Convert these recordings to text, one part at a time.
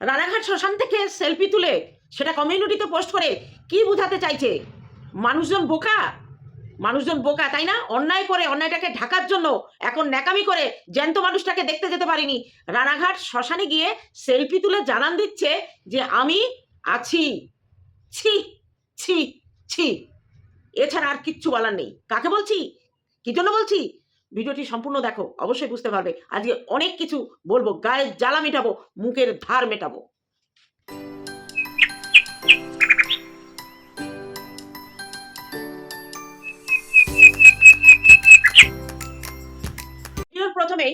রানাঘাট শ্মশান থেকে সেলফি তুলে সেটা কমিউনিটিতে পোস্ট করে, কি বোঝাতে চাইছে? মানুষজন বোকা? মানুষজন বোকা, তাই না? অন্যায় করে অন্যায়টাকে ঢাকার জন্য এখন ন্যাকামি করে জ্যান্ত মানুষটাকে দেখতে যেতে পারিনি। রানাঘাট শ্মশানে গিয়ে সেলফি তুলে জানান দিচ্ছে যে আমি আছি। ছি ছি ছি। এছাড়া আর কিচ্ছু বলার নেই। কাকে বলছি? কি জন্য বলছি? ভিডিওটি সম্পূর্ণ দেখো, অবশ্যই বুঝতে পারবে। আজকে অনেক কিছু বলব, গায়ের জ্বালা মেটাবো, মুখের ধার মেটাবো। প্রথমে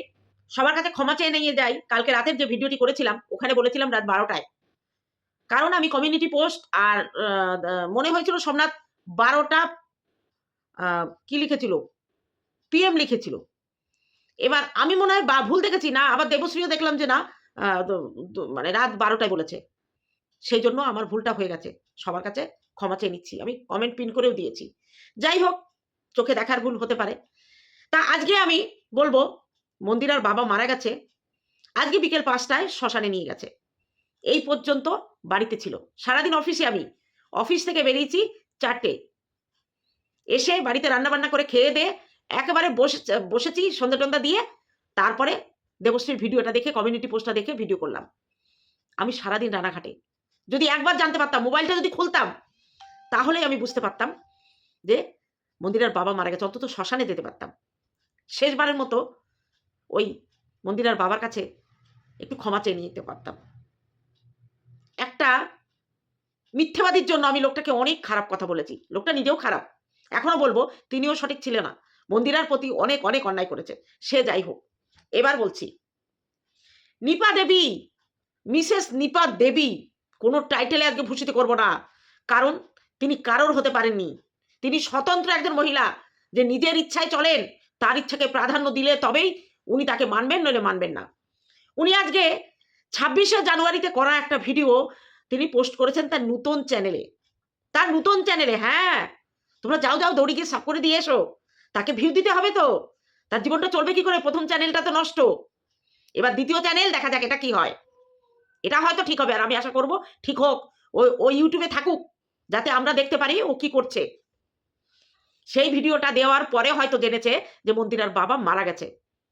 সবার কাছে ক্ষমা চেয়ে নিয়ে যাই, কালকে রাতের যে ভিডিওটি করেছিলাম, ওখানে বলেছিলাম রাত বারোটায়। কারণ আমি কমিউনিটি পোস্ট আর মনে হয়েছিল সোমনাথ বারোটা কি লিখেছিল? পিএম লিখেছিল। এবার আমি মনে হয় বা ভুল দেখেছি, না, আবার দেবশ্রীও দেখলাম যে না মানে রাত বারোটায় বলেছে। সেই জন্য আমার ভুলটা হয়ে গেছে। সবার কাছে ক্ষমা চেয়ে নিচ্ছি। আমি কমেন্ট পিন করেও দিয়েছি। যাই হোক, চোখে দেখার ভুল হতে পারে। তা আজকে আমি বলব, মন্দিরার বাবা মারা গেছে। আজকে বিকেল পাঁচটায় শ্মশানে নিয়ে গেছে। এই পর্যন্ত বাড়িতে ছিল। সারাদিন অফিসে আমি। অফিস থেকে বেরিয়েছি চারটে। এসে বাড়িতে রান্না বান্না করে খেয়ে দিয়ে একেবারে বসে, বসেছি সন্ধ্যা টন্ধা দিয়ে, তারপরে দেবশ্রীর ভিডিওটা দেখে কমিউনিটি পোস্টটা দেখে ভিডিও করলাম। আমি সারাদিন রানাঘাটে। যদি একবার জানতে পারতাম মোবাইলটা যদি খুলতাম, তাহলেই আমি বুঝতে পারতাম যে মন্দিরার বাবা মারা গেছে, অন্তত শ্মশানে যেতে পারতাম। শেষবারের মতো ওই মন্দিরার বাবার কাছে একটু ক্ষমা চেয়ে নিতে পারতাম। একটা মিথ্যাবাদীর জন্য আমি লোকটাকে অনেক খারাপ কথা বলেছি। লোকটা নিজেও খারাপ। এখনও বলব, তিনিও সঠিক ছিল না। মন্দিরার প্রতি অনেক অনেক অন্যায় করেছে। সে যাই হোক, এবার বলছি, নিপা দেবী, মিসেস নিপা দেবী, কোনো টাইটেলে আজকে ভূষিত করব না। কারণ তিনি কারোর হতে পারেননি। তিনি স্বতন্ত্র একজন মহিলা, যে নিজের ইচ্ছায় চলেন, তার ইচ্ছাকে প্রাধান্য দিলে তবেই উনি তাকে মানবেন, নইলে মানবেন না। উনি আজকে ছাব্বিশে জানুয়ারিতে করা একটা ভিডিও তিনি পোস্ট করেছেন তার নতুন চ্যানেলে তার নতুন চ্যানেলে হ্যাঁ। তোমরা যাও যাও, দৌড়ি গিয়ে সাপ করে দিয়ে এসো। তাকে ভিউ দিতে হবে তো। তার জীবনটা চলবে কি করে? প্রথম চ্যানেলটা তো নষ্ট। এবার দ্বিতীয় চ্যানেল দেখা যাক এটা কি হয়। এটা হয়তো ঠিক হবে, আর আমি আশা করব ঠিক হোক। ও ওই ইউটিউবে থাকুক, যাতে আমরা দেখতে পারি ও কি করছে। সেই ভিডিওটা দেওয়ার পরে হয়তো জেনেছে যে মন্দিরার বাবা মারা গেছে।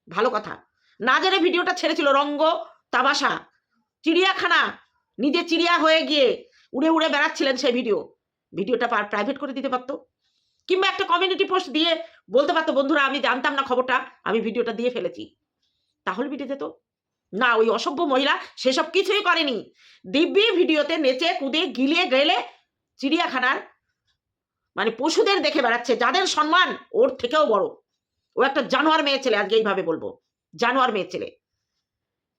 ভালো কথা। না জেনে ভিডিওটা ছেড়েছিল রঙ্গ, তামাশা, চিড়িয়াখানা, নিজে চিড়িয়া হয়ে গিয়ে উড়ে উড়ে বেড়াচ্ছিলেন সেই ভিডিও। ভিডিওটা প্রাইভেট করে দিতে পারতো। কিংবা একটা কমিউনিটি পোস্ট দিয়ে বলতে পারতো, বন্ধুরা, আমি জানতাম না খবরটা, আমি ভিডিওটা দিয়ে ফেলেছি। তাহলে মিটে যেত। না, ওই অসভ্য মহিলা সেসব কিছুই করেনি। দিব্যি ভিডিওতে নেচে, কুদে গিলিয়ে গেলে চিড়িয়াখানার মানে পশুদের দেখে বেড়াচ্ছে, যাদের সম্মান ওর থেকেও বড়। ও একটা জানোয়ার মেয়ে ছেলে, আজকে এইভাবে বলব। জানোয়ার মেয়ে ছেলে।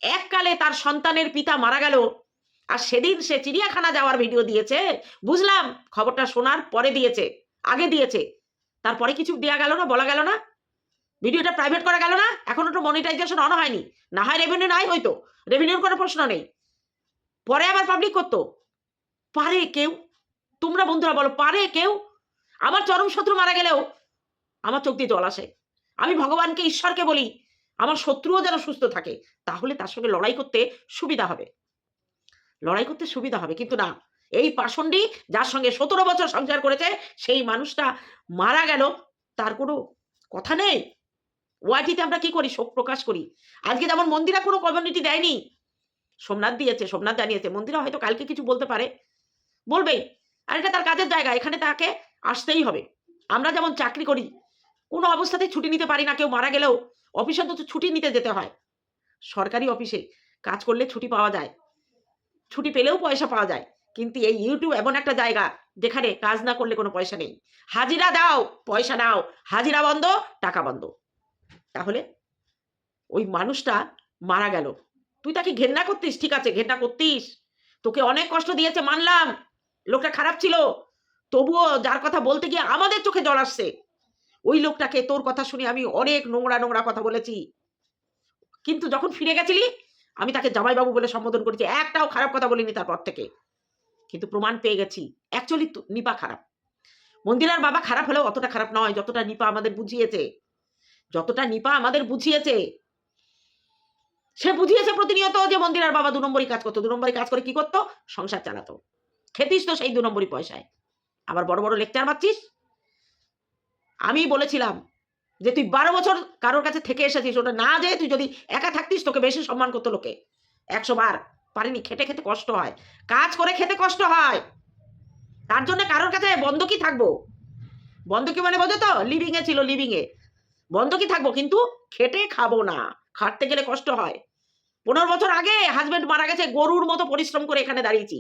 এককালে তার সন্তানের পিতা মারা গেল, আর সেদিন সে চিড়িয়াখানা যাওয়ার ভিডিও দিয়েছে। বুঝলাম, খবরটা শোনার পরে দিয়েছে। আগে দিয়েছে। তারপরে কিছু দেওয়া গেল না, বলা গেল না। ভিডিওটা প্রাইভেট করা গেল না, এখন তো মনিটাইজেশন অন হয়নি। না হয় রেভিনিউ নাই হয়তো। রেভিনিউর কোনো প্রশ্ন নেই। পরে আবার পাবলিক করতো। পারে কেউ? তোমরা বন্ধুরা বলো, পারে কেউ? আমার চরম শত্রু মারা গেলেও আমার চোখ দিয়ে জল আসে। আমি ভগবানকে, ঈশ্বরকে বলি, আমার শত্রুও যেন সুস্থ থাকে, তাহলে তার সঙ্গে লড়াই করতে সুবিধা হবে। লড়াই করতে সুবিধা হবে, কিন্তু না। এই পাষণ্ডী যার সঙ্গে সতেরো বছর সংসার করেছে, সেই মানুষটা মারা গেল, তার কোনো কথা নেই। ওয়াইটিতে আমরা কি করি? শোক প্রকাশ করি। আজকে যেমন মন্দিরা কোনো কমিউনিটি দেয়নি, সোমনাথ দিয়েছে, সোমনাথ জানিয়েছে, মন্দিরা হয়তো কালকে কিছু বলতে পারে। বলবেই আর এটা তার কাজের জায়গা, এখানে তাকে আসতেই হবে। আমরা যেমন চাকরি করি, কোনো অবস্থাতেই ছুটি নিতে পারি না, কেউ মারা গেলেও। অফিসে তো ছুটি নিতে যেতে হয়। সরকারি অফিসে কাজ করলে ছুটি পাওয়া যায়। ছুটি পেলেও পয়সা পাওয়া যায়। কিন্তু এই ইউটিউব এমন একটা জায়গা যেখানে কাজ না করলে কোনো পয়সা নেই। হাজিরা দাও, পয়সা নাও। হাজিরা বন্ধ, টাকা বন্ধ। তাহলে ওই মানুষটা মারা গেল। তুই তাকে ঘেন্না করতিস? ঠিক আছে, ঘেন্না করতিস। তোকে অনেক কষ্ট দিয়েছে, মানলাম। লোকটা খারাপ ছিল। তবুও যার কথা বলতে গিয়ে আমাদের চোখে জল আসছে। ওই লোকটাকে তোর কথা শুনে আমি অনেক নোংরা নোংরা কথা বলেছি। কিন্তু যখন ফিরে গেছিলি, আমি তাকে জামাইবাবু বলে সম্বোধন করেছি। একটাও খারাপ কথা বলিনি তারপর থেকে। কিন্তু প্রমাণ পেয়ে গেছি। অ্যাকচুয়ালি নিপা খারাপ। মন্দিরার বাবা খারাপ হলেও অতটা খারাপ নয়, যতটা নিপা আমাদের বুঝিয়েছে। যতটা নিপা আমাদের বুঝিয়েছে। সে বুঝিয়েছে প্রতিনিয়ত যে মন্দিরার বাবা দু নম্বরই কাজ করতো। দু নম্বরই কাজ করে কি করতো? সংসার চালাতো। খেতিস তো সেই দু নম্বরই পয়সায়। আবার বড় বড় লেকচার মারছিস? আমি বলেছিলাম যে তুই বারো বছর কারোর কাছে থেকে এসেছিস, ওটা না যে তুই যদি একা থাকতিস, তোকে বেশি সম্মান করতো লোকে। একশো বার। পারিনি, খেটে খেতে কষ্ট হয়। কাজ করে খেতে কষ্ট হয়। তার জন্য কারোর কাছে বন্ধকি থাকব। বন্ধকি মানে বোঝো তো লিভিং এ ছিল লিভিং এ বন্ধকি থাকব, কিন্তু খেটে খাব না। খাটতে গেলে কষ্ট হয়। পনেরো বছর আগে হাজবেন্ড মারা গেছে, গরুর মতো পরিশ্রম করে এখানে দাঁড়িয়েছি।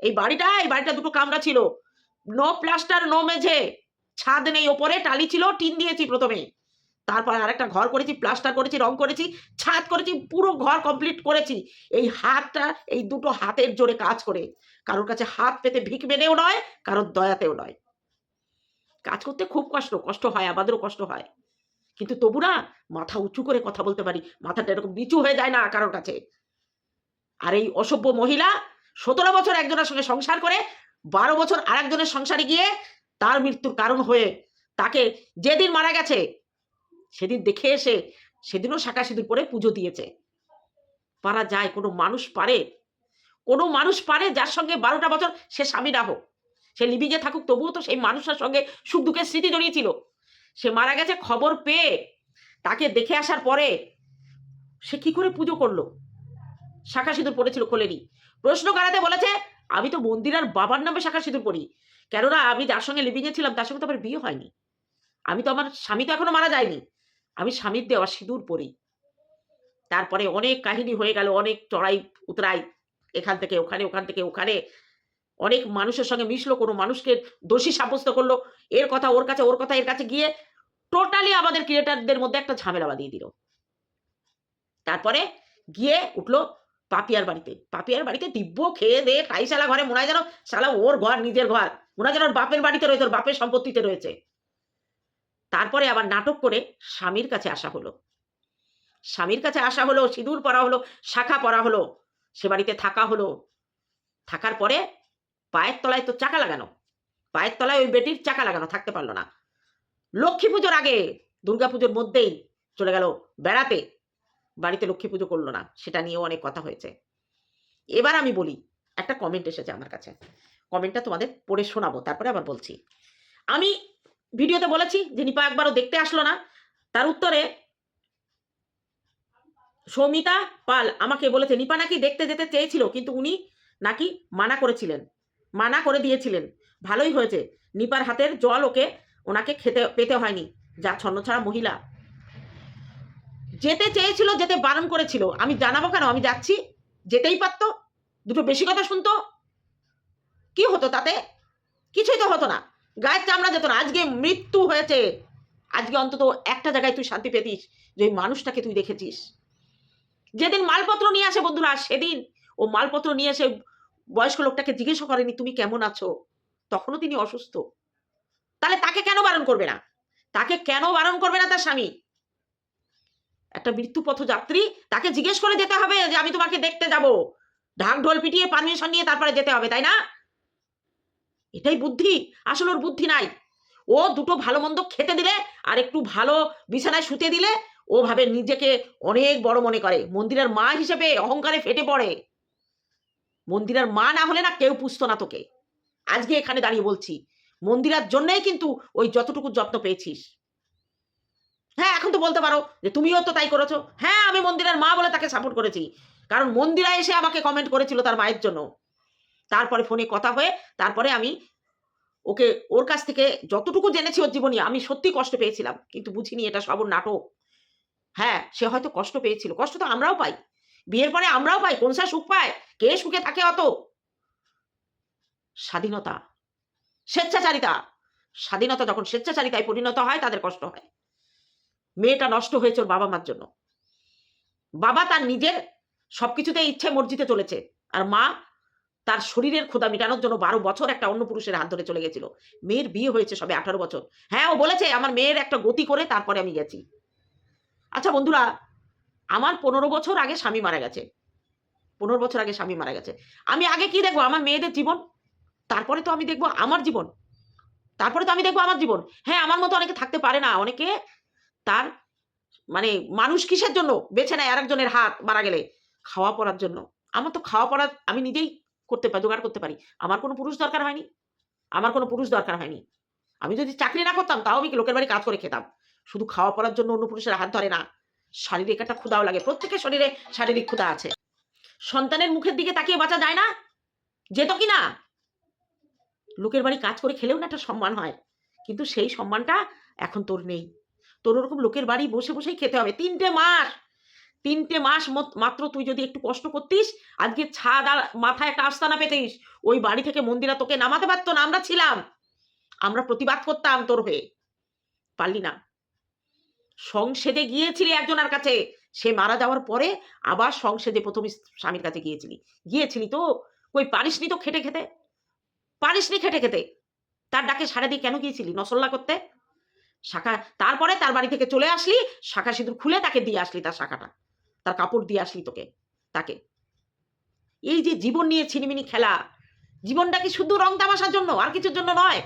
এই বাড়িটা এই বাড়িটা দুটো কামরা ছিল। নো প্লাস্টার নো মেঝে। ছাদ নেই, ওপরে টালি ছিল, টিন দিয়েছি প্রথমে। তারপর আরেকটা ঘর করেছি প্লাস্টার করেছি, রং করেছি, ছাদ করেছি, পুরো ঘর কমপ্লিট করেছি। এই হাতটা, এই দুটো হাতের জোরে কাজ করে। কারোর কাছে হাত পেতে ভিক মেনেও নয়, কারোর দয়াতেও নয়। কাজ করতে খুব কষ্ট কষ্ট হয়, আমাদেরও কষ্ট হয়। কিন্তু তবু না, মাথা উঁচু করে কথা বলতে পারি, মাথাটা এরকম নিচু হয়ে যায় না কারোর কাছে। আর এই অসভ্য মহিলা সতেরো বছর একজনের সঙ্গে সংসার করে, বারো বছর আরেকজনের সংসারে গিয়ে তার মৃত্যুর কারণ হয়ে তাকে যেদিন মারা গেছে সেদিন দেখে এসে সেদিনও শাখা সিঁদুর পরে পুজো দিয়েছে। পারা যায়, কোনো মানুষ পারে? কোনো মানুষ পারে যার সঙ্গে বারোটা বছর সে স্বামী না হোক। সে লিবিংয়ে থাকুক, তবুও তো সেই মানুষের সঙ্গে সুখ দুঃখের স্মৃতি জড়িয়েছিল। সে মারা গেছে খবর পেয়ে। তাকে দেখে আসার পরে সে কি করে পুজো করল? শাখা সিঁদুর পড়েছিল খোলেনি। প্রশ্ন করাতে বলেছে, আমি তো মন্দিরার বাবার নামে শাখা সিঁদুর পড়ি। কেননা আমি যার সঙ্গে লিভিংয়ে ছিলাম, তার সঙ্গে তো আমার বিয়ে হয়নি। আমি তো আমার স্বামী তো এখনও মারা যায়নি। আমি স্বামীর দেওয়া সিঁদুর পরি। তারপরে অনেক কাহিনী হয়ে গেল, অনেক চড়াই উতরাই এখান থেকে ওখানে, ওখান থেকে ওখানে। অনেক মানুষের সঙ্গে মিশলো, কোনো মানুষকে দোষী সাব্যস্ত করল। এর কথা, ওর কাছে, ওর কথা, এর কাছে গিয়ে টোটালি আমাদের ক্রিয়েটারদের মধ্যে একটা ঝামেলা বাঁধিয়ে দিল। তারপরে গিয়ে উঠল পাপিয়ার বাড়িতে। পাপিয়ার বাড়িতে দিব্য খেয়ে দিয়ে খাই শালা ঘরে, মনে হয় যেন শালা ওর ঘর, নিজের ঘর। মনে হয় যেন ওর বাপের বাড়িতে রয়েছে, ওর বাপের সম্পত্তিতে রয়েছে। তারপরে আবার নাটক করে স্বামীর কাছে আসা হলো। স্বামীর কাছে আসা হলো, সিঁদুর পরা হলো, শাখা পরা হলো, সে বাড়িতে থাকা হলো। থাকার পরে পায়ের তলায় তো চাকা লাগানো, পায়ের তলায় ওই বেটির চাকা লাগানো, থাকতে পারল না। লক্ষ্মী পুজোর আগে দুর্গা পুজোর মধ্যেই চলে গেল বেড়াতে। বাড়িতে লক্ষ্মী পুজো করল না, সেটা নিয়েও অনেক কথা হয়েছে। এবার আমি বলি, একটা কমেন্ট এসেছে আমার কাছে। কমেন্টটা তোমাদের পড়ে শোনাবো, তারপরে আবার বলছি। আমি ভিডিওতে বলেছি যে নিপা একবারও দেখতে আসলো না। তার উত্তরে, সৌমিতা পাল আমাকে বলেছে, নিপা নাকি দেখতে যেতে চেয়েছিল, কিন্তু উনি নাকি মানা করেছিলেন, মানা করে দিয়েছিলেন। ভালোই হয়েছে। নিপার হাতের জল ওকে, ওনাকে খেতে, পেতে হয়নি। যা ছন্নছাড়া মহিলা। যেতে চেয়েছিল, যেতে বারণ করেছিল। আমি জানাব কেন? আমি যাচ্ছি, যেতেই পারতো। দুটো বেশি কথা শুনতো। কি হতো তাতে? কিছুই তো হতো না। গায়ের চামড়া যেত না, আজকে মৃত্যু হয়েছে। আজকে অন্তত একটা জায়গায় তুই শান্তি পেতিস যে মানুষটাকে তুই দেখেছিস। যেদিন মালপত্র নিয়ে আসে বন্ধুরা, সেদিন ও মালপত্র নিয়ে এসে বয়স্ক লোকটাকে জিজ্ঞেস করেনি, তুমি কেমন আছো? তখনও তিনি অসুস্থ। তাহলে তাকে কেন বারণ করবে না? তাকে কেন বারণ করবে না তার স্বামী? একটা মৃত্যুপথ যাত্রী তাকে জিজ্ঞেস করে যেতে হবে যে, আমি তোমাকে দেখতে যাব। ঢাক ঢোল পিটিয়ে পারমিশন নিয়ে তারপরে যেতে হবে, তাই না? এটাই বুদ্ধি। আসলে ওর বুদ্ধি নাই। ও দুটো ভালো মন্দ খেতে দিলে আর একটু ভালো বিছানায় শুতে দিলে ও ভাবে নিজেকে অনেক বড় মনে করে। মন্দিরের মা হিসেবে অহংকারে ফেটে পড়ে। মন্দিরের মা না হলে না কেউ পুষতো না তোকে। আজকে এখানে দাঁড়িয়ে বলছি, মন্দিরার জন্যই কিন্তু ওই যতটুকু যত্ন পেয়েছিস। হ্যাঁ এখন তো বলতে পারো যে তুমিও তো তাই করেছ। হ্যাঁ আমি মন্দিরের মা বলে তাকে সাপোর্ট করেছি। কারণ মন্দিরা এসে আমাকে কমেন্ট করেছিল তার মায়ের জন্য। তারপরে ফোনে কথা হয়ে তারপরে আমি ওকে ওর কাছ থেকে যতটুকু জেনেছি ওর জীবনী, আমি সত্যি কষ্ট পেয়েছিলাম। কিন্তু বুঝিনি এটা সব নাটক। হ্যাঁ সে হয়তো কষ্ট পেয়েছিল। কষ্ট তো আমরাও পাই। বিয়ের পরে আমরাও পাই, কোন সা সুখ পায়? কে সুখে থাকে অত? স্বাধীনতা। স্বেচ্ছাচারিতা। স্বাধীনতা যখন স্বেচ্ছাচারিতায় পরিণত হয়, তাদের কষ্ট হয়। মেয়েটা নষ্ট হয়েছে ওর বাবা মার জন্য। বাবা তার নিজের সবকিছুতে ইচ্ছে মর্জিতে চলেছে। আর মা তার শরীরের ক্ষুধা মেটানোর জন্য বারো বছর একটা অন্য পুরুষের হাত ধরে চলে গেছিল। মেয়ের বিয়ে হয়েছে সবে আঠারো বছর। হ্যাঁ ও বলেছে, আমার মেয়ের একটা গতি করে তারপরে আমি গেছি। আচ্ছা বন্ধুরা, আমার পনেরো বছর আগে স্বামী মারা গেছে। পনেরো বছর আগে স্বামী মারা গেছে। আমি আগে কি দেখব? আমার মেয়েদের জীবন? তারপরে তো আমি দেখব আমার জীবন। তারপরে তো আমি দেখব আমার জীবন। হ্যাঁ আমার মতো অনেকে থাকতে পারে না। অনেকে তার মানে মানুষ কিসের জন্য? বেছে নেয় আরেকজনের হাত মারা গেলে। খাওয়া পড়ার জন্য। আমার তো খাওয়া পড়া আমি নিজেই করতে পারি জোগাড় করতে পারি। আমার কোনো পুরুষ দরকার হয়নি। আমার কোনো পুরুষ দরকার হয়নি। আমি যদি চাকরি না করতাম, তাও আমি লোকের বাড়ি কাজ করে খেতাম? শুধু খাওয়া পড়ার জন্য অন্য পুরুষের হাত ধরে না। শারীরিক একটা ক্ষুদাও লাগে। প্রত্যেকের শরীরে শারীরিক ক্ষুদা আছে। সন্তানের মুখের দিকে তাকিয়ে বাঁচা যায় না? যেত কি না লোকের বাড়ি কাজ করে খেলেও না একটা সম্মান হয়। কিন্তু সেই সম্মানটা এখন তোর নেই। তোর ওরকম লোকের বাড়ি বসে বসেই খেতে হবে। তিনটে মাস তিনটে মাস মাত্র তুই যদি একটু কষ্ট করতিস, আজকে ছাদ আর মাথায় একটা আস্তানা পেতিস ওই বাড়ি থেকে মন্দিরা তোকে নামাতে পারতো না, আমরা ছিলাম। আমরা প্রতিবাদ করতাম তোর হয়ে। পারলি না। সংসেদে গিয়েছিলি একজনের কাছে। সে মারা যাওয়ার পরে আবার সংসেদে প্রথম স্বামীর কাছে গিয়েছিলি। গিয়েছিলি তো? কই, পারিসনি তো খেটে খেতে? পারিসনি খেটে খেতে? তার ডাকে সারা দিয়ে কেন গিয়েছিলি? নসল্লা করতে? শাখা, তারপরে তার বাড়ি থেকে চলে আসলি, শাখা সিঁদুর খুলে তাকে দিয়ে আসলি তার শাখাটা। তার কাপড় দিয়ে আসলি তোকে, তাকে। এই যে জীবন নিয়ে ছিনিমিনি খেলা, জীবনটা কি শুধু রং তামাশার জন্য, আর কিছুর জন্য নয়।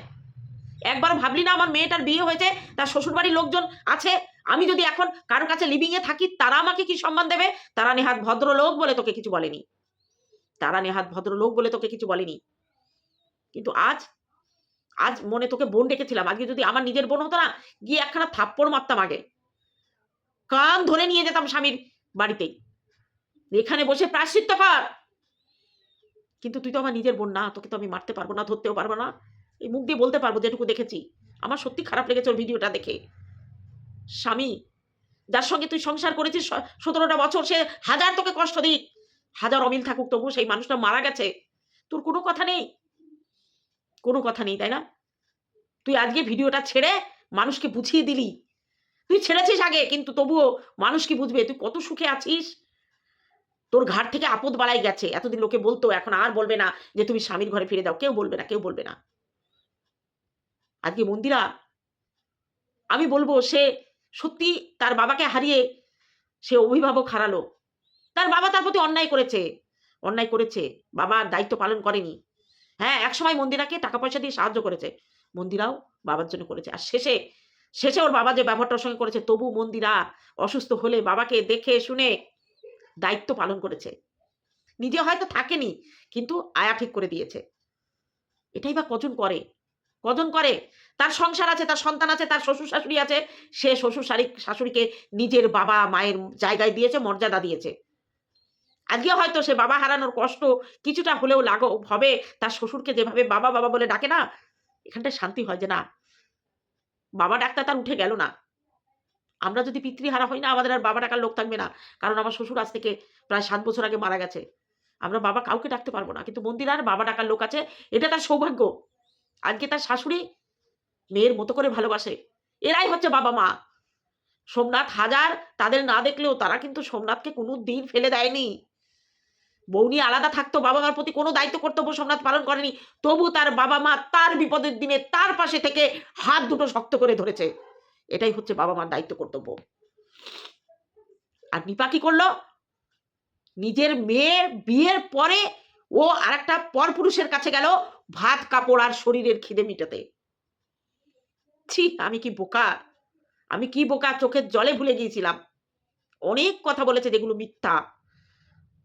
একবার ভাবলি না আমার মেয়েটার বিয়ে হয়েছে, তার শ্বশুরবাড়ির লোকজন আছে, আমি যদি এখন কারোর কাছে লিভিং এ থাকি, তারা আমাকে কি সম্মান দেবে? তারা নেহাত ভদ্রলোক বলে তোকে কিছু বলেনি। তারা নেহাত ভদ্রলোক বলে তোকে কিছু বলেনি। কিন্তু আজ আজ মনে তোকে বোন ডেকেছিলাম, আজকে যদি আমার নিজের বোন হতো না, গিয়ে একখানা থাপ্পড় মারতাম আগে। কান ধরে নিয়ে যেতাম স্বামীর বাড়িতেই। এখানে বসে প্রায়শ্চিত্ত কর। কিন্তু তুই তো আমার নিজের বোন না, তোকে তো আমি মারতে পারব না, ধরতেও পারব না। এই মুখ দিয়ে বলতে পারব যেটুকু দেখেছি। আমার সত্যি খারাপ লেগেছে ওর ভিডিওটা দেখে। স্বামী, যার সঙ্গে তুই সংসার করেছিস সতেরোটা বছর, সে হাজার তোকে কষ্ট দিক। হাজার অমিল থাকুক তবু সেই মানুষটা মারা গেছে। তোর কোনো কথা নেই? কোনো কথা নেই, তাই না? তুই আজকে ভিডিওটা ছেড়ে মানুষকে বুঝিয়ে দিলি। তুই ছেড়েছিস আগে, কিন্তু তবুও মানুষ কি বুঝবে? তুই কত সুখে আছিস? তোর ঘাট থেকে আপদ বাড়াই গেছে। এতদিন লোকে বলতো, এখন আর বলবে না যে তুমি স্বামীর ঘরে ফিরে যাও কেউ বলবে না, কেউ বলবে না। আজকে মন্দিরা, আমি বলব, সে সত্যি তার বাবাকে হারিয়ে সে অভিভাবক হারালো। তার বাবা তার প্রতি অন্যায় করেছে। অন্যায় করেছে। বাবা দায়িত্ব পালন করেনি। হ্যাঁ একসময় মন্দিরাকে টাকা পয়সা দিয়ে সাহায্য করেছে। মন্দিরাও বাবার জন্য করেছে। আর শেষে শেষে ওর বাবা যে ব্যবহারটার সঙ্গে করেছে, তবু মন্দিরা অসুস্থ হলে বাবাকে দেখে শুনে দায়িত্ব পালন করেছে। নিজে হয়তো থাকেনি, কিন্তু আয়া ঠিক করে দিয়েছে। এটাই বা কজন করে? কজন করে? তার সংসার আছে, তার সন্তান আছে, তার শ্বশুর শাশুড়ি আছে, সে শ্বশুর শাড়ি শাশুড়িকে নিজের বাবা মায়ের জায়গায় দিয়েছে, মর্যাদা দিয়েছে। আজকে হয়তো সে বাবা হারানোর কষ্ট কিছুটা হলেও লাগো হবে, তার শ্বশুরকে যেভাবে বাবা বাবা বলে ডাকে না, এখানটায় শান্তি হয় যে না বাবা ডাক্তার তার উঠে গেল না। আমরা যদি পিতৃহারা হই না, আমাদের আর বাবা ডাকার লোক থাকবে না। কারণ আমার শ্বশুর আজ থেকে প্রায় সাত বছর আগে মারা গেছে। আমরা বাবা কাউকে ডাকতে পারব না। কিন্তু মন্দির আর বাবা ডাকার লোক আছে, এটা তার সৌভাগ্য। আজকে তার শাশুড়ি মেয়ের মতো করে ভালোবাসে। এরাই হচ্ছে বাবা মা। সোমনাথ হাজার, তাদের না দেখলেও তারা কিন্তু সোমনাথকে কোনো দিন ফেলে দেয়নি। বৌনি আলাদা থাকতো, বাবা মার প্রতি কোনো দায়িত্ব কর্তব্য সোমনাথ পালন করেনি। তবু তার বাবা মা তার বিপদের দিনে তার পাশে থেকে হাত দুটো শক্ত করে ধরেছে। এটাই হচ্ছে বাবা মার দায়িত্ব কর্তব্য। আর নিপা কি করল? নিজের মেয়ে বিয়ের পরে ও আরেকটা পরপুরুষের কাছে গেল ভাত, কাপড় আর শরীরের খিদে মিটাতে। ছি, আমি কি বোকা? আমি কি বোকা? চোখের জলে ভুলে গিয়েছিলাম। অনেক কথা বলেছে যেগুলো মিথ্যা।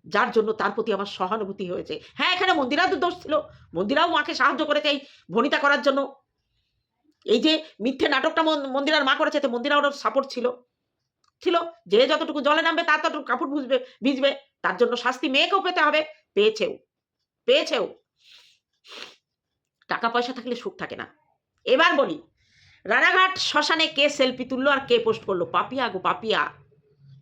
যার জন্য তার প্রতি আমার সহানুভূতি হয়েছে। হ্যাঁ এখানে মন্দিরাও তো দোষ ছিল। মন্দিরাও মাকে সাহায্য করেছে এই ভনিতা করার জন্য। এই যে মিথ্যে নাটকটা মন্দিরার মা করেছে তো মন্দিরা ওর সাপোর্ট ছিল। ছিল, যে যতটুকু জলে নামবে তার ততটুকু কাপড় বুঝবে, ভিজবে। তার জন্য শাস্তি মেয়েকেও পেতে হবে। পেয়েছেও। পেয়েছেও। টাকা পয়সা থাকলে সুখ থাকে না। এবার বলি, রানাঘাট শ্মশানে কে সেলফি তুললো আর কে পোস্ট করল? পাপিয়া গো পাপিয়া।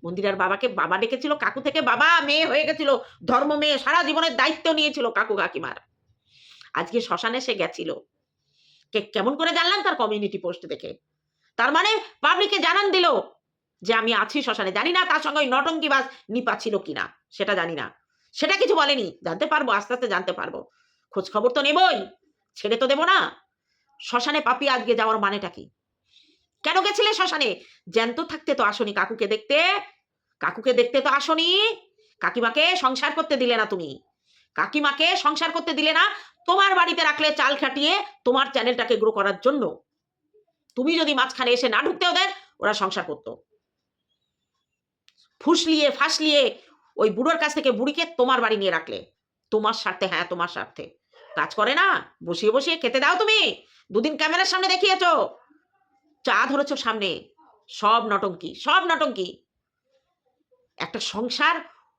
মন্দিরার বাবাকে, বাবা ডেকেছিল, কাকু থেকে বাবা মেয়ে হয়ে গেছিল, ধর্ম মেয়ে, সারা জীবনের দায়িত্ব নিয়েছিল কাকু কাকিমার। আজকে শ্মশানে সে গেছিল। কে, কেমন করে জানলাম তার কমিউনিটি পোস্ট দেখে? তার মানে পাবলিককে জানান দিল যে আমি আছি শ্মশানে। জানি না তার সঙ্গে ওই নটঙ্কি বাস নিপা ছিল কিনা, সেটা জানি না। সেটা কিছু বলেনি। জানতে পারব, আস্তে আস্তে জানতে পারব। খোঁজ খবর তো নেবই, ছেড়ে তো দেবো না। শ্মশানে পাপি আজকে যাওয়ার মানেটা কি? কেন গেছিলে শ্মশানে? জ্যান্ত থাকতে তো আসনি কাকুকে দেখতে। কাকুকে দেখতে তো আসনি। কাকিমাকে সংসার করতে দিলে না তুমি। কাকিমাকে সংসার করতে দিলে না, তোমার বাড়িতে রাখলে চাল খাটিয়ে তোমার চ্যানেলটাকে গ্রো করার জন্য। তুমি যদি মাঝখানে এসে না ঢুকতেও দেন, ওরা সংসার করতো। ফুসলিয়ে ফাসলিয়ে ওই বুড়োর কাছ থেকে বুড়িকে তোমার বাড়ি নিয়ে রাখলে। তোমার স্বার্থে হ্যাঁ তোমার স্বার্থে। কাজ করে না, বসিয়ে বসিয়ে খেতে দাও তুমি। দুদিন ক্যামেরার সামনে দেখিয়েছো। চা ধরেছো সামনে। সব নটঙ্কি সব নটঙ্কি। একটা সংসার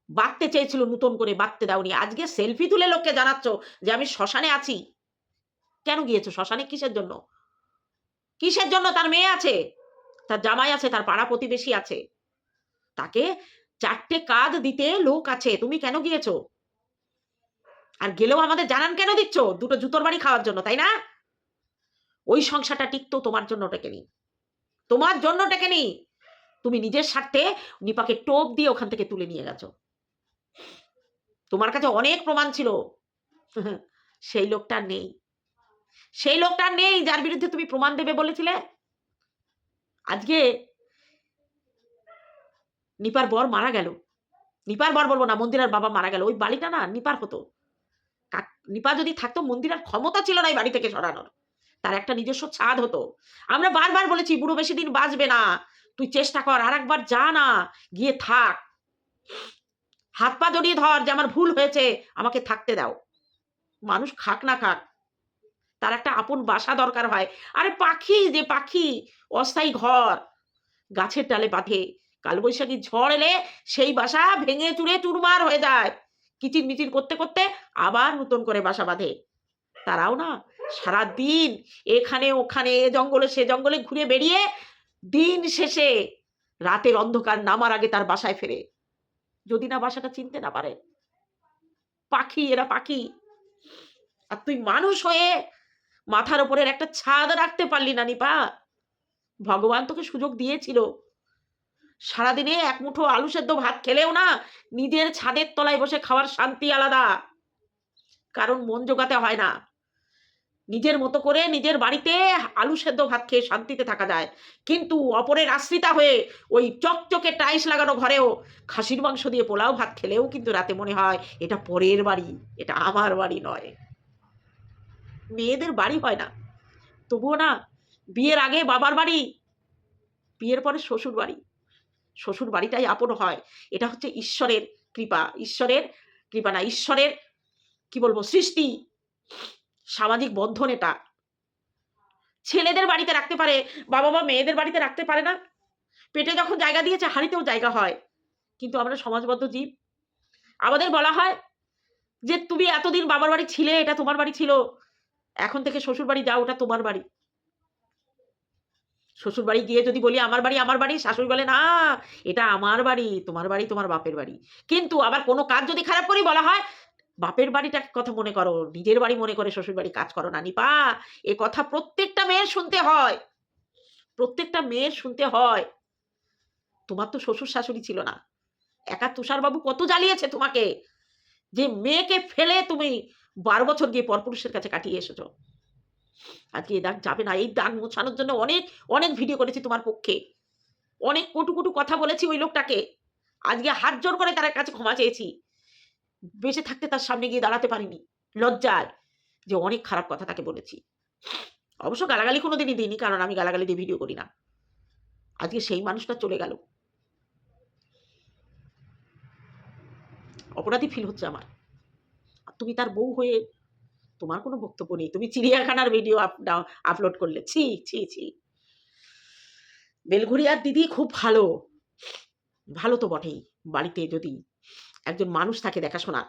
বাঁধতে চেয়েছিল নতুন করে বাঁধতে দাওনি। আজকে সেলফি তুলে লোককে জানাচ্ছ যে আমি শ্মশানে আছি। কেন গিয়েছো? শ্মশানে কিসের জন্য? কিসের জন্য? তার মেয়ে আছে, তার জামাই আছে, তার পাড়া প্রতিবেশী আছে। তাকে চারটে কাজ দিতে লোক আছে, তুমি কেন গিয়েছো? আর গেলেও আমাদের জানান কেন দিচ্ছ? দুটো জুতোর বাড়ি খাওয়ার জন্য, তাই না? ওই সংসারটা টিকতো তোমার জন্য টেকেনি তোমার জন্য টেকেনি তুমি নিজের স্বার্থে নিপাকে টোপ দিয়ে ওখান থেকে তুলে নিয়ে গেছো। তোমার কাছে অনেক প্রমাণ ছিল। সেই লোকটা নেই। সেই লোকটা নেই যার বিরুদ্ধে তুমি প্রমাণ দেবে বলেছিলে। আজকে নিপার বর মারা গেল। নিপার বর বলব না, মন্দিরার বাবা মারা গেল। ওই বাড়িটা না নিপার হতো। নিপা যদি থাকতো, মন্দিরার ক্ষমতা ছিল না এই বাড়ি থেকে সরানোর। তার একটা নিজস্ব ছাদ হতো। আমরা বারবার বলেছি, বুড়ো বেশি দিন বাঁচবে না। তুই চেষ্টা কর আর একবার যা না, গিয়ে থাক। হাত পা জড়িয়ে ধর যে আমার ভুল হয়েছে, আমাকে থাকতে দাও। মানুষ খাক না খাক, তার একটা আপন বাসা দরকার হয়। আরে পাখি যে পাখি, অস্থায়ী ঘর। গাছের ডালে বাঁধে, কালবৈশাখী ঝড় এলে সেই বাসা ভেঙে চুরে চুরমার হয়ে যায়। কিচির মিচির করতে করতে আবার নতুন করে বাসা বাঁধে। তারাও না সারা দিন এখানে, ওখানে, এ জঙ্গলে, সে জঙ্গলে ঘুরে বেরিয়ে দিন শেষে রাতের অন্ধকার নামার আগে তার বাসায় ফেরে। যদি না বাসাটা চিনতে না পারে। পাখি, এরা পাখি। আর তুই মানুষ হয়ে মাথার ওপরের একটা ছাদ রাখতে পারলি না, নিপা। ভগবান তোকে সুযোগ দিয়েছিল। সারাদিনে এক মুঠো আলু সেদ্ধ ভাত খেলেও না নিজের ছাদের তলায় বসে খাওয়ার শান্তি আলাদা। কারণ মন জোগাতে হয় না। নিজের মতো করে নিজের বাড়িতে আলু সেদ্ধ ভাত খেয়ে শান্তিতে থাকা যায়। কিন্তু অপরের আশ্রিতা হয়ে ওই চকচকে টাইস লাগানো ঘরেও খাসির মাংস দিয়ে পোলাও ভাত খেলেও কিন্তু রাতে মনে হয় এটা পরের বাড়ি, এটা আমার বাড়ি নয়। মেয়েদের বাড়ি হয় না। তবুও না, বিয়ের আগে বাবার বাড়ি, বিয়ের পরে শ্বশুর বাড়ি। শ্বশুর বাড়িটাই আপন হয়। এটা হচ্ছে ঈশ্বরের কৃপা। ঈশ্বরের কৃপা না, ঈশ্বরের, কি বলব, সৃষ্টি। সামাজিক বন্ধন এটা। ছেলেদের বাড়িতে রাখতে পারে, বাবা মা মেয়েদের বাড়িতে রাখতে পারে না। পেটে যখন জায়গা দিয়েছে, হাড়িতেও জায়গা হয়। কিন্তু আমরা সমাজবদ্ধ জীব। আমাদের বলা হয় যে, তুমি এতদিন বাবার বাড়ি ছিলে, এটা তোমার বাড়ি ছিল। এখন থেকে শ্বশুর বাড়ি যাও, ওটা তোমার বাড়ি। শ্বশুর বাড়ি গিয়ে যদি বলি, আমার বাড়ি আমার বাড়ি, শাশুড়ি বলে, না, এটা আমার বাড়ি, তোমার বাড়ি, তোমার বাপের বাড়ি। কিন্তু আবার কোনো কাজ যদি খারাপ করি, বলা হয় বাপের বাড়িটা কথা মনে করো, নিজের বাড়ি মনে করে শ্বশুর বাড়ি কাজ করো না, নিপা, এ কথা প্রত্যেকটা মেয়ের শুনতে হয়। প্রত্যেকটা মেয়ের শুনতে হয়। তোমার তো শ্বশুর শাশুড়ি ছিল না। একা তুষারবাবু কত জ্বালিয়েছে তোমাকে? যে মেয়েকে ফেলে তুমি বারো বছর গিয়ে পরপুরুষের কাছে কাটিয়ে এসেছ। আজকে এই দাগ যাবে না, এই দাগ মোছানোর জন্য অনেক অনেক ভিডিও করেছি তোমার পক্ষে। অনেক কটু কটু কথা বলেছি ওই লোকটাকে। আজকে হাত জোর করে তার কাছে ক্ষমা চেয়েছি। বেঁচে থাকতে তার সামনে গিয়ে দাঁড়াতে পারিনি। লজ্জায় যে অনেক খারাপ কথা তাকে বলেছি। অবশ্য গালাগালি কোনো দিনই দিইনি, কারণ আমি গালাগালি দিয়ে ভিডিও করি না। আজকে সেই মানুষটা চলে গেল। অপরাধী ফিল হচ্ছে আমার। তুমি তার বউ হয়ে তোমার কোনো বক্তব্য নেই। তুমি চিড়িয়াখানার ভিডিও আপলোড করলে। ছি ছি ছি। বেলঘুরিয়ার দিদি খুব ভালো। ভালো তো বটেই। বাড়িতে যদি একজন মানুষ থাকে দেখাশোনা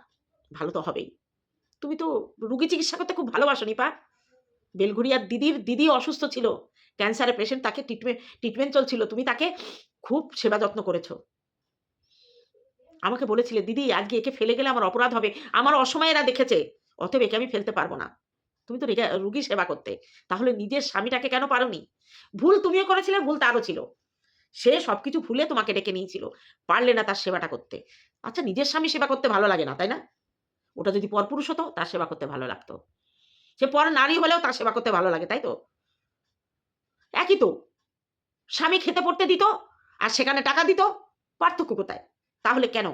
ভালো তো হবেই। তুমি তো রুগী চিকিৎসা করতে খুব ভালোবাসো, নিপা। বেলঘুরিয়ার দিদির, দিদি অসুস্থ ছিল, ক্যান্সারের পেশেন্ট তাকে ট্রিটমেন্ট ট্রিটমেন্ট চলছিল, তুমি তাকে খুব সেবা যত্ন করেছ। আমাকে বলেছিলে, দিদি, আজকে একে ফেলে গেলে আমার অপরাধ হবে, আমার অসময়ে এরা দেখেছে, অতএব একে আমি ফেলতে পারব না। তুমি তো রুগী সেবা করতে, তাহলে নিজের স্বামীটাকে কেন পারোনি? ভুল তুমিও করেছিলে, ভুল তারও ছিল। সে সবকিছু ভুলে তোমাকে ডেকে নিয়েছিল, পারলে না তার সেবাটা করতে। আচ্ছা নিজের স্বামী সেবা করতে ভালো লাগে না, তাই না? ওটা যদি পরপুরুষ হতো, তার সেবা করতে ভালো লাগতো। সে পর নারী হলেও তার সেবা করতে ভালো লাগে, তাই তো? একই তো। স্বামী খেতে পড়তে দিত, আর সেখানে টাকা দিত, পার্থক্য কোথায়? তাহলে কেন?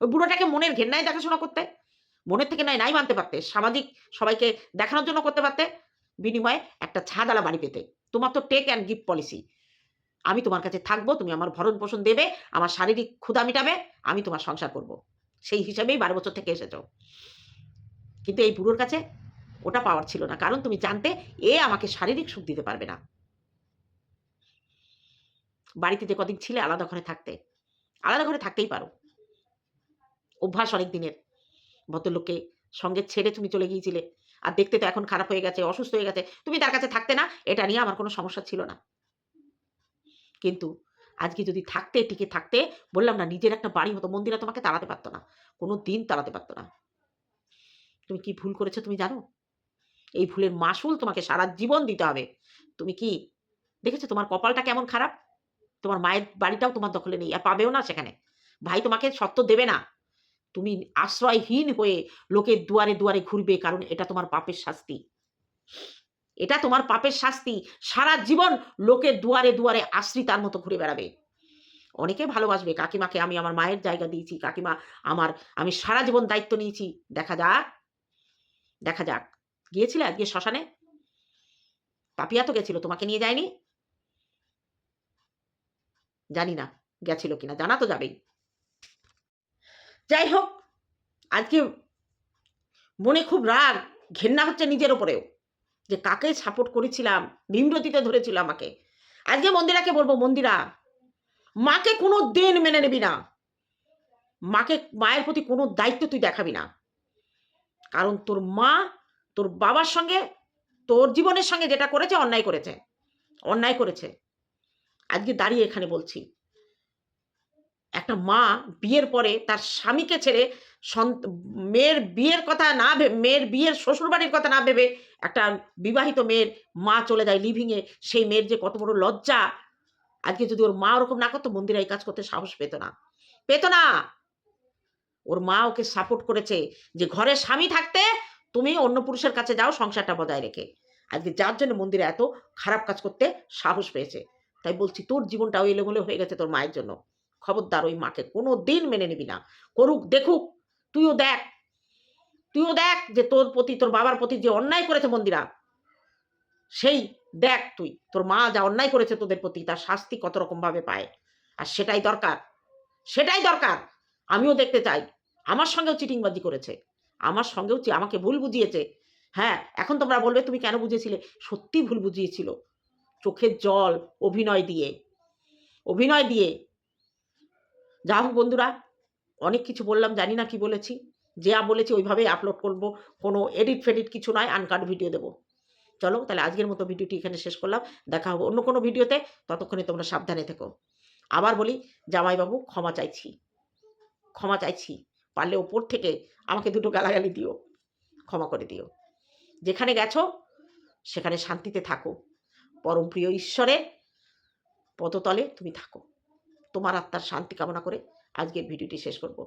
ওই বুড়োটাকে মনের ঘেন্নায় দেখাশোনা করতে? মনের থেকে নাই নাই মানতে পারতে? সামাজিক সবাইকে দেখানোর জন্য করতে পারতে? বিনিময়ে একটা ছাদালা বাড়ি পেতে। তোমার তো টেক অ্যান্ড গিফট পলিসি আমি তোমার কাছে থাকব, তুমি আমার ভরণ পোষণ দেবে, আমার শারীরিক ক্ষুধা মিটাবে, আমি তোমার সংসার করব। সেই হিসাবেই বারো বছর থেকে এসেছ। কিন্তু এই বুড়োর কাছে ওটা পাওয়ার ছিল না। কারণ তুমি জানতে এ আমাকে শারীরিক সুখ দিতে পারবে না। বাড়িতে যে কদিন ছিলে আলাদা ঘরে থাকতে, আলাদা ঘরে থাকতেই পারো। অভ্যাস অনেক দিনের। ভদ্রলোককে সঙ্গে ছেড়ে তুমি চলে গিয়েছিলে। আর দেখতে তো এখন খারাপ হয়ে গেছে, অসুস্থ হয়ে গেছে। তুমি তার কাছে থাকতে না, এটা নিয়ে আমার কোনো সমস্যা ছিল না। কিন্তু আজকে যদি থাকতে, টিকে থাকতে, বললাম না নিজের একটা বাড়ি হতো মন্দিরা তোমাকে তাড়াতে পারতো না। কোনো দিন তাড়াতে পারতো না। তুমি কি ভুল করেছ তুমি জানো? এই ভুলের মাসুল তোমাকে সারা জীবন দিতে হবে। তুমি কি দেখেছ তোমার কপালটা কেমন খারাপ? তোমার মায়ের বাড়িটাও তোমার দখলে নেই, আর পাবেও না সেখানে। ভাই তোমাকে সত্য দেবে না। তুমি আশ্রয়হীন হয়ে লোকের দুয়ারে দুয়ারে ঘুরবে, কারণ এটা তোমার পাপের শাস্তি। এটা তোমার পাপের শাস্তি। সারা জীবন লোকের দুয়ারে দুয়ারে আশ্রিতার মতো ঘুরে বেড়াবে। অনেকে ভালোবাসবে, কাকিমাকে আমি আমার মায়ের জায়গা দিয়েছি, কাকিমা আমার, আমি সারা জীবন দায়িত্ব নিয়েছি। দেখা যাক দেখা যাক। গিয়েছিলে আজকে শ্মশানে? পাপিয়া তো গেছিল, তোমাকে নিয়ে যায়নি? জানি না, গেছিল কিনা, জানা তো যাবেই। যাই হোক, আজকে মনে খুব রাগ, ঘেন্না হচ্ছে নিজের ওপরেও যে কাকে সাপোর্ট করেছিলাম? ভীমরতিতে ধরেছিল আমাকে। আজকে মন্দিরাকে বলব, মন্দিরা, মাকে কোনো দিন মেনে নিবি না। মাকে, মায়ের প্রতি কোনো দায়িত্ব তুই দেখাবি না। কারণ তোর মা, তোর বাবার সঙ্গে, তোর জীবনের সঙ্গে যেটা করেছে, অন্যায় করেছে। অন্যায় করেছে। আজকে দাঁড়িয়ে এখানে বলছি। একটা মা বিয়ের পরে তার স্বামীকে ছেড়ে মেয়ের বিয়ের কথা না ভেবে মেয়ের বিয়ের শ্বশুরবাড়ির কথা না ভেবে একটা বিবাহিত মেয়ের মা চলে যায় লিভিংয়ে সেই মেয়ের যে কত বড় লজ্জা। আজকে যদি ওর মা ওরকম না করতো, মন্দিরে এই কাজ করতে সাহস পেত না। পেত না। ওর মা ওকে সাপোর্ট করেছে যে ঘরে স্বামী থাকতে তুমি অন্য পুরুষের কাছে যাও, সংসারটা বজায় রেখে। আজকে যার জন্য মন্দিরে এত খারাপ কাজ করতে সাহস পেয়েছে। তাই বলছি, তোর জীবনটাও এলোমেলো হয়ে গেছে তোর মায়ের জন্য। খবরদার ওই মাকে কোনো দিন মেনে নিবি না। করুক, দেখুক, তুইও দেখ তুইও দেখ যে তোর প্রতি, তোর বাবার প্রতি যে অন্যায় করেছে মন্দিরা, সেই দেখ তুই, তোর মা যা অন্যায় করেছে তোদের প্রতি, তার শাস্তি কত রকম ভাবে পায়। আর সেটাই দরকার সেটাই দরকার। আমিও দেখতে চাই, আমার সঙ্গেও চিটিংবাজি করেছে, আমার সঙ্গেও আমাকে ভুল বুঝিয়েছে। হ্যাঁ এখন তোমরা বলবে, তুমি কেন বুঝেছিলে সত্যি ভুল বুঝিয়েছিল। চোখের জল, অভিনয় দিয়ে অভিনয় দিয়ে যা হোক বন্ধুরা, অনেক কিছু বললাম, জানি না কি বলেছি। যা বলেছি ওইভাবেই আপলোড করব, কোনো এডিট ফেডিট কিছু নয় আনকাট ভিডিও দেবো। চলো, তাহলে আজকের মতো ভিডিওটি এখানে শেষ করলাম। দেখা হবে অন্য কোনো ভিডিওতে, ততক্ষণে তোমরা সাবধানে থেকো। আবার বলি, জামাইবাবু, ক্ষমা চাইছি। ক্ষমা চাইছি, পারলে ওপর থেকে আমাকে দুটো গালাগালি দিও। ক্ষমা করে দিও। যেখানে গেছো, সেখানে শান্তিতে থাকো। পরম প্রিয় ঈশ্বরের পদতলে তুমি থাকো। তোমার আত্মার শান্তি কামনা করে আজকের ভিডিওটি শেষ করব।